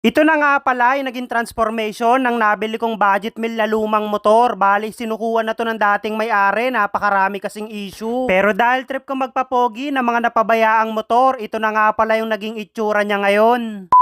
Ito na nga pala yung naging transformation ng nabili kong budget meal na lumang motor. Bali, sinukuha na to ng dating may-ari. Napakarami kasing issue. Pero dahil trip ko magpapogi ng mga napabayaang motor, ito na nga pala yung naging itsura niya ngayon.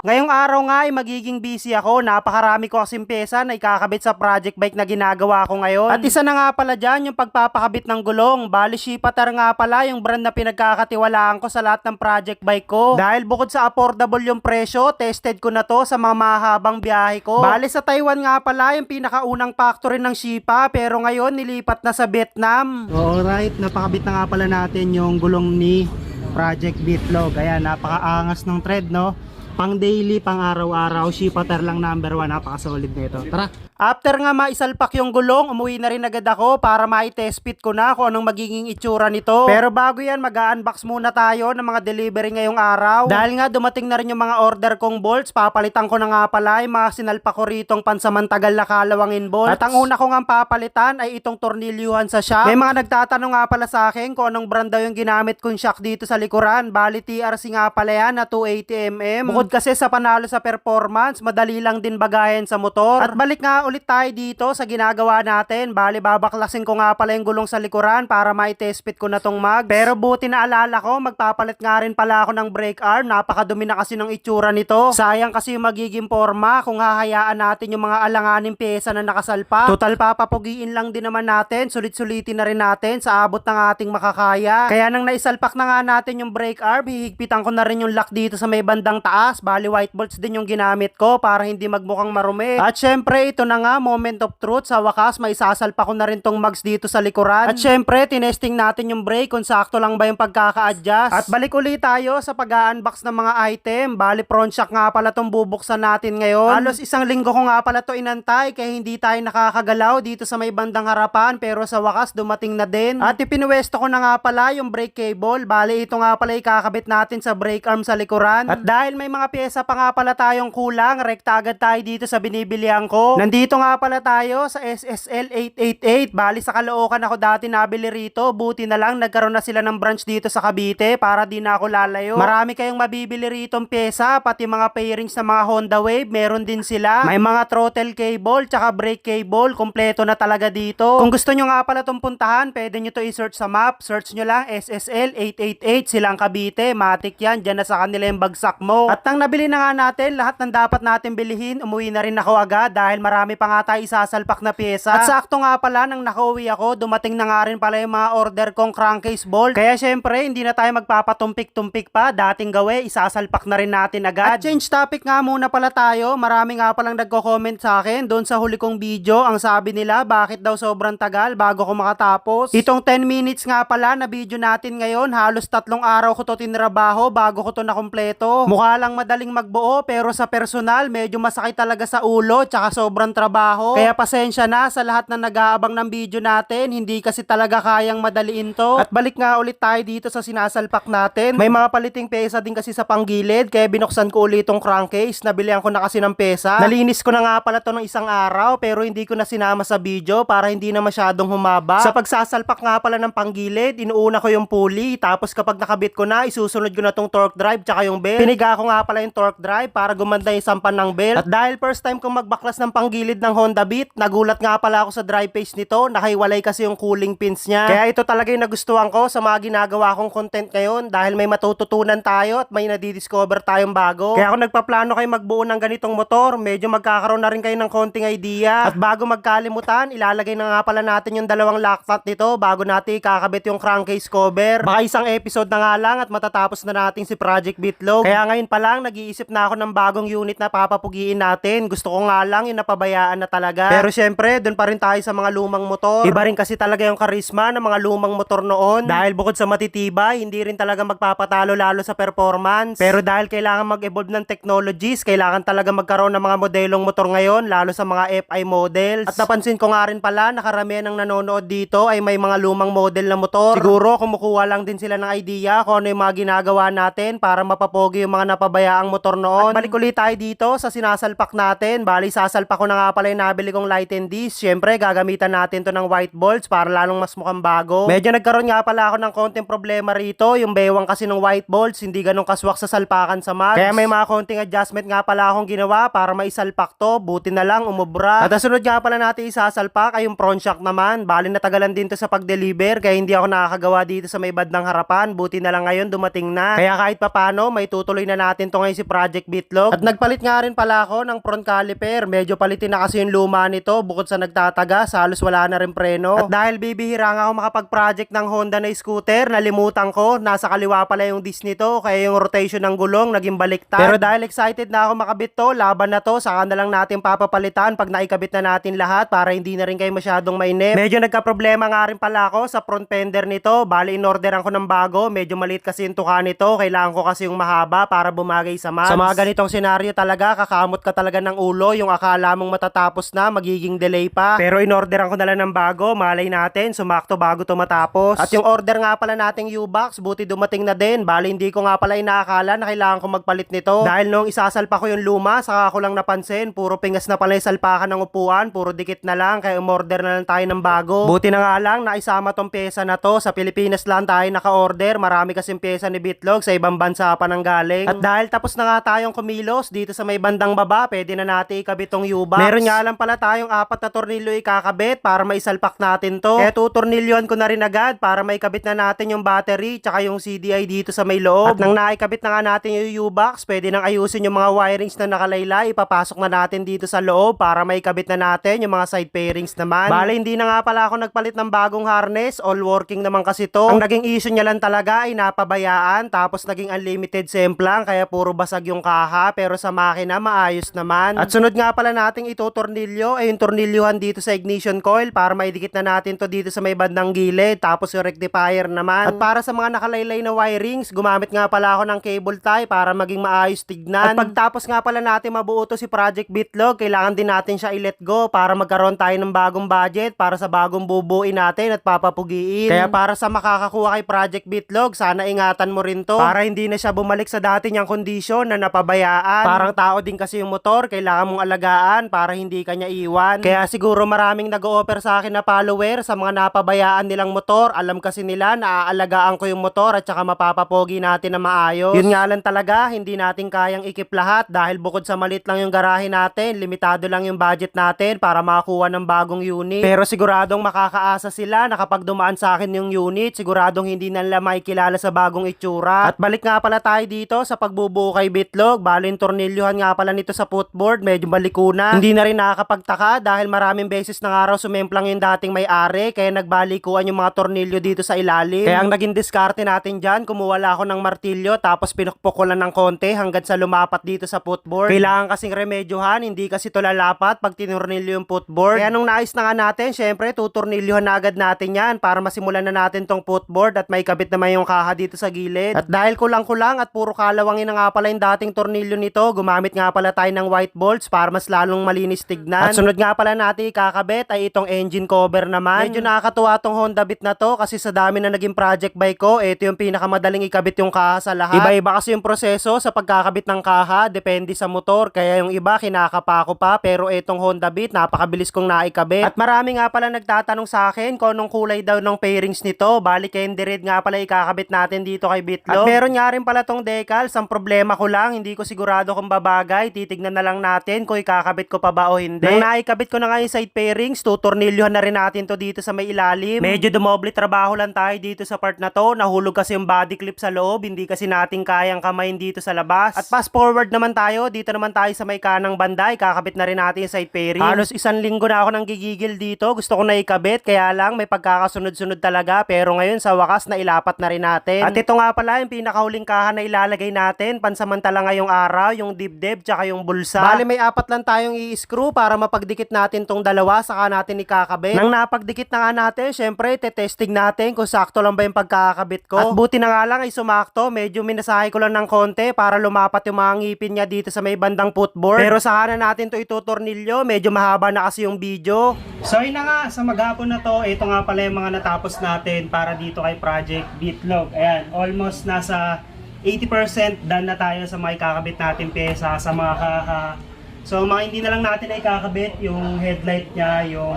Ngayong araw nga ay magiging busy ako. Napakarami ko kasing pyesa na ikakabit sa project bike na ginagawa ko ngayon. At isa na nga pala dyan yung pagpapakabit ng gulong. Bali, Shipatar nga pala yung brand na pinagkakatiwalaan ko sa lahat ng project bike ko. Dahil bukod sa affordable yung presyo, tested ko na to sa mga mahabang biyahe ko. Bali, sa Taiwan nga pala yung pinakaunang factory ng Shipa. Pero ngayon, nilipat na sa Vietnam. Alright, napakabit na nga pala natin yung gulong ni Project Bitlog. Ayan, napakaangas ng thread, no? Pang daily, pang araw-araw, shipater lang number 1, napaka-solid nito. Tara! After nga maisalpak yung gulong, umuwi na rin agad ako para mai-test fit ko na kung anong magiging itsura nito. Pero bago yan, mag-unbox muna tayo ng mga delivery ngayong araw. Dahil nga dumating na rin yung mga order kong bolts, papalitan ko na nga pala yung mga sinalpak ko ritong pansamantagal na kalawangin bolts. At ang una ko nga papalitan ay itong tornilyuhan sa shock. May mga nagtatanong nga pala sa akin kung anong brand daw yung ginamit kong shock dito sa likuran. Bali TRC nga pala yan na 280mm. Bukod kasi sa panalo sa performance, madali lang din bagayan sa motor. At balik nga ulit tayo dito sa ginagawa natin. Bali, babaklasin ko nga pala yung gulong sa likuran para mai-test fit ko na tong mag. Pero buti na alala ko, magpapalit nga rin pala ako ng brake arm. Napakadumi na kasi ng itsura nito. Sayang kasi yung magiging forma kung hahayaan natin yung mga alanganing pyesa na nakasalpa. Total papapugiin lang din naman natin. Sulit-sulitin na rin natin sa abot ng ating makakaya. Kaya nang naisalpak na nga natin yung brake arm, hihigpitan ko na rin yung lock dito sa may bandang taas. Bali, white bolts din yung ginamit ko para hindi magmukhang marumi. At syempre, ito na nga, moment of truth. Sa wakas, may sasalpa ko na rin tong mags dito sa likuran. At syempre, tinesting natin yung brake kung sakto lang ba yung pagkaka-adjust. At balik ulit tayo sa pag-unbox ng mga item. Bali, front shock nga pala tong bubuksan natin ngayon. Halos isang linggo ko nga pala to inantay kaya hindi tayo nakakagalaw dito sa may bandang harapan pero sa wakas dumating na din. At ipinuwesto ko na nga pala yung brake cable. Bali, ito nga pala ikakabit natin sa brake arm sa likuran. At dahil may mga pyesa pa nga pala tayong kulang, rekta agad tayo dito sa binibilihan ko. Nandito nga pala tayo sa SSL 888. Bali sa Caloocan ako dati nabili rito. Buti na lang nagkaroon na sila ng branch dito sa Cavite para di na ako lalayo. Marami kayong mabibili rito pyesa, pati mga pairings ng mga Honda Wave, meron din sila. May mga throttle cable, tsaka brake cable, kompleto na talaga dito. Kung gusto nyo nga pala itong puntahan, pwede nyo to i-search sa map. Search nyo lang SSL 888, silang Cavite, matik yan, dyan na sa kanila yung bagsak mo. At nang nabili na nga natin, lahat ng dapat natin bilihin, umuwi na rin ako agad dahil marami pa nga tayo isasalpak na pyesa. At sakto nga pala nang nakauwi ako, dumating na nga rin pala yung mga order kong crankcase bolt. Kaya syempre, hindi na tayo magpapatumpik-tumpik pa. Dating gawe, isasalpak na rin natin agad. At change topic nga muna pala tayo. Marami nga palang nagko-comment sa akin doon sa huli kong video. Ang sabi nila, bakit daw sobrang tagal bago ko makatapos. Itong 10 minutes nga pala na video natin ngayon, halos tatlong araw ko to tinrabaho bago ko to nakumpleto. Mukha lang madaling magbuo pero sa personal, medyo masakit talaga sa ulo tsaka sobrang trabaho. Kaya pasensya na sa lahat na nag-aabang ng video natin, hindi kasi talaga kayang madaliin to. At balik nga ulit tayo dito sa sinasalpak natin. May mga paliting pesa din kasi sa panggilid, kaya binuksan ko ulit itong crankcase. Nabilihan ko na kasi ng pesa. Nalinis ko na nga pala to ng isang araw, pero hindi ko na sinama sa video para hindi na masyadong humaba. Sa pagsasalpak nga pala ng panggilid, inuuna ko yung pulley, tapos kapag nakabit ko na, isusunod ko na tong torque drive tsaka yung belt. Piniga ko nga pala yung torque drive para gumanda yung sampan ng belt. At dahil first time kong magbaklas ng panggilid ng Honda Beat, nagulat nga pala ako sa drive phase nito, nakahiwalay kasi yung cooling pins niya. Kaya ito talaga yung nagustuhan ko sa mga ginagawa kong content ngayon dahil may matututunan tayo at may nadidiscover tayong bago. Kaya ako nagpaplano kayo magbuo ng ganitong motor, medyo magkakaroon na rin kayo ng konting idea. At bago magkalimutan, ilalagay na nga pala natin yung dalawang lock nut nito bago natin ikakabit yung crankcase cover. Baka isang episode na nga lang at matatapos na natin si Project Bitlog. Kaya ngayon pa lang, nag-iisip na ako ng bagong unit na papapugiin natin. Gusto ko nga lang yung napabayaan na talaga. Pero syempre, dun pa rin tayo sa mga lumang motor. Iba rin kasi talaga yung karisma ng mga lumang motor noon. Dahil bukod sa matitibay, hindi rin talaga magpapatalo lalo sa performance. Pero dahil kailangan mag-evolve ng technologies, kailangan talaga magkaroon ng mga modelong motor ngayon, lalo sa mga FI models. At napansin ko nga rin pala, nakaramihan ng nanonood dito ay may mga lumang model na motor. Siguro, kumukuha lang din sila ng idea kung ano yung mga ginagawa natin para mapapogi yung mga napabayaang motor noon. At balik ulit tayo dito sa sinasalpak natin. Bali, sasalpak ko na nga nga pala yung nabili kong light and disc. Siyempre, gagamitan natin to ng white bolts para lalong mas mukhang bago. Medyo nagkaroon nga pala ako ng konting problema rito. Yung bewang kasi ng white bolts, hindi ganun kaswak sa salpakan sa mags. Kaya may mga konting adjustment nga pala akong ginawa para maisalpak to. Buti na lang, umubra. At ang sunod nga pala natin isasalpak ay yung front shock naman. Bali natagalan din to sa pag-deliver kaya hindi ako nakakagawa dito sa may bandang harapan. Buti na lang ngayon dumating na. Kaya kahit papano, may tutuloy na natin to ngayon si Project Bitlog. At nagpalit nga rin pala ako ng front caliper. Medyo palitin na kasi yung luma nito bukod sa nagtataga, halos wala na rin preno. At dahil bibihira nga ako makapag-project ng Honda na scooter, nalimutan ko, nasa kaliwa pala yung disc nito, kaya yung rotation ng gulong naging baliktad. Pero dahil excited na ako makabit to, laban na to, saka na lang natin papapalitan pag naikabit na natin lahat para hindi na rin kayo masyadong mainip. Medyo nagka-problema nga rin pala ako sa front fender nito. Bali, in-orderan ko ng bago. Medyo maliit kasi yung tuka nito. Kailangan ko kasi yung mahaba para bumagay sa mags. Sa mga ganitong senaryo talaga, kakamot ka talaga ng ulo. Yung akala mong matatapos na, magiging delay pa. Pero in-orderan ko na lang ng bago. Malay natin, sumakto bago to matapos. At yung order nga pala nating U-Box, buti dumating na din. Bali, hindi ko nga pala inaakala na kailangan ko magpalit nito. Dahil nung isasalpa ko yung luma, saka ko lang napansin, puro pingas na pala yung salpakan ng upuan, puro dikit na lang, kaya umorder na lang tayo ng bago. Buti na nga lang, naisama tong pyesa na to. Sa Pilipinas lang tayo naka-order. Marami kasing pyesa ni Bitlog sa ibang bansa pa nang galing. At dahil tapos na nga tayong kumilos dito sa may bandang baba, pwede na natin ikabit tong U-box. Meron nga lang pala tayong apat na tornilyo ikakabit para maisalpak natin to. Kaya tutornilyoan ko na rin agad para maikabit na natin yung battery tsaka yung CDI dito sa may loob. At nang naikabit na nga natin yung U-box, pwede nang ayusin yung mga wirings na nakalaylay. Ipapasok na natin dito sa loob para maikabit na natin yung mga side pairings naman. Bale, hindi na nga pala ako nagpalit ng bagong harness. All working naman kasi to. Ang naging issue niya lang talaga ay napabayaan tapos naging unlimited semplang kaya puro basag yung kaha pero sa makina maayos naman. At sunod nga pala nating itutornilyo ay yung tornilyuhan dito sa ignition coil para maidikit na natin to dito sa may bandang gilid tapos yung rectifier naman. At para sa mga nakalaylay na wirings, gumamit nga pala ako ng cable tie para maging maayos tignan. At pagtapos nga pala natin mabuo to si Project Bitlog, kailangan din natin siya i-let go para magkaroon tayo ng bagong budget para sa bagong bubuin natin at papapugiin. Kaya para sa makakakuha kay Project Bitlog, sana ingatan mo rin to para hindi na siya bumalik sa dati niyang kondisyon na napabayaan. Parang tao din kasi yung motor, kailangan mong alagaan para hindi kanya iwan. Kaya siguro maraming nag-o-offer sa akin na follower sa mga napabayaan nilang motor. Alam kasi nila na aalagaan ko yung motor at saka mapapapogi natin na maayos. Yun nga lang talaga, hindi natin kayang ikip lahat dahil bukod sa malit lang yung garahe natin, limitado lang yung budget natin para makakuha ng bagong unit. Pero siguradong makakaasa sila na kapag dumaan sa akin yung unit, siguradong hindi nila makikilala sa bagong itsura. At balik nga pala tayo dito sa pagbubuo kay Bitlog. Balin tornilyuhan nga pala nito sa footboard, medyo baliko na. Hindi na rin nakakapagtaka dahil maraming beses na nga raw sumemplang yung dating may-ari kaya nagbalikuan yung mga tornilyo dito sa ilalim. Kaya ang naging diskarte natin dyan, kumuha ako ng martilyo tapos pinukpok ko lang ng konti hanggang sa lumapat dito sa footboard. Kailangan kasing remedyohan, hindi kasi to lalapat pag tinurnilyo yung footboard. Kaya nung nais na nga natin, syempre tutornilyohan na agad natin yan para masimulan na natin tong footboard at may kabit naman yung kaha dito sa gilid. At dahil kulang-kulang at puro kalawangin na nga pala yung dating tornilyo nito, gumamit nga pala tayo ng white bolts para mas lalong malinis tignan. At sunod nga pala natin ikakabit ay itong engine cover naman. Medyo nakakatuwa tong Honda Beat na to kasi sa dami na naging project bike ko, ito yung pinakamadaling ikabit yung kaha sa lahat. Iba-iba kasi yung proseso sa pagkakabit ng kaha, depende sa motor. Kaya yung iba kinakapa ko pa, pero itong Honda Beat napakabilis kong naikabit. At marami nga pala nagtatanong sa akin kung anong kulay daw ng pairings nito. Bali candy red nga pala ikakabit natin dito kay Bitlog. At meron nga rin pala tong decals. Ang problema ko lang, hindi ko sigurado kung babagay. Titignan na lang natin kung ikakabit ko pa ba o hindi. Nang naikabit ko na nga yung side pairings, tutornilyohan na rin natin to dito sa may ilalim. Medyo dumoble trabaho lang tayo dito sa part na to. Nahulog kasi yung body clip sa loob. Hindi kasi natin kayang kamayin dito sa labas. At fast forward naman tayo. Dito naman tayo sa may kanang banda. Ikakabit na rin natin yung side pairings. Halos isang linggo na ako nang gigigil dito. Gusto ko na ikabit. Kaya lang may pagkakasunod-sunod talaga. Pero ngayon sa wakas na ilapat na rin natin. At ito nga pala yung pinakahuling kaha na ilalagay natin. Pansamantala ngayong araw. Yung dibdib tsaka yung bulsa. Bali may apat lang tayong i-screw para mapagdikit natin tong dalawa. Saka natin ikakabit. Nang napagdikit na nga natin, syempre te-testing natin kung sakto lang ba yung pagkakabit ko. At buti na nga lang ay sumakto. Medyo minasahe ko lang ng konti para lumapat yung mga ngipin niya dito sa may bandang footboard. Pero saka na natin to itutornilyo. Medyo mahaba na kasi yung video. So yun na nga, sa maghapon na to, ito nga pala yung mga natapos natin para dito kay Project Bitlog. Ayan, almost nasa 80% done na tayo sa mga kakabit natin pyesa sa mga kaha So mga hindi na lang natin ay kakabit yung headlight niya, yung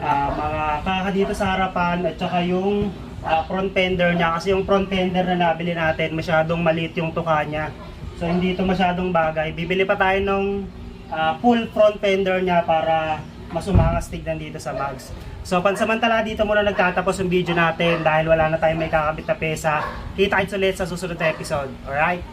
ah, mga kaka dito sa harapan at saka yung ah, front fender niya kasi yung front fender na nabili natin masyadong maliit yung tuka niya. So hindi ito masyadong bagay. Bibili pa tayo ng ah, full front fender niya para mas umangas tignan dito sa mags. So pansamantala dito muna nagtatapos yung video natin dahil wala na tayong may kakabit na pesa. Kita kits ulit sa susunod na episode. Alright?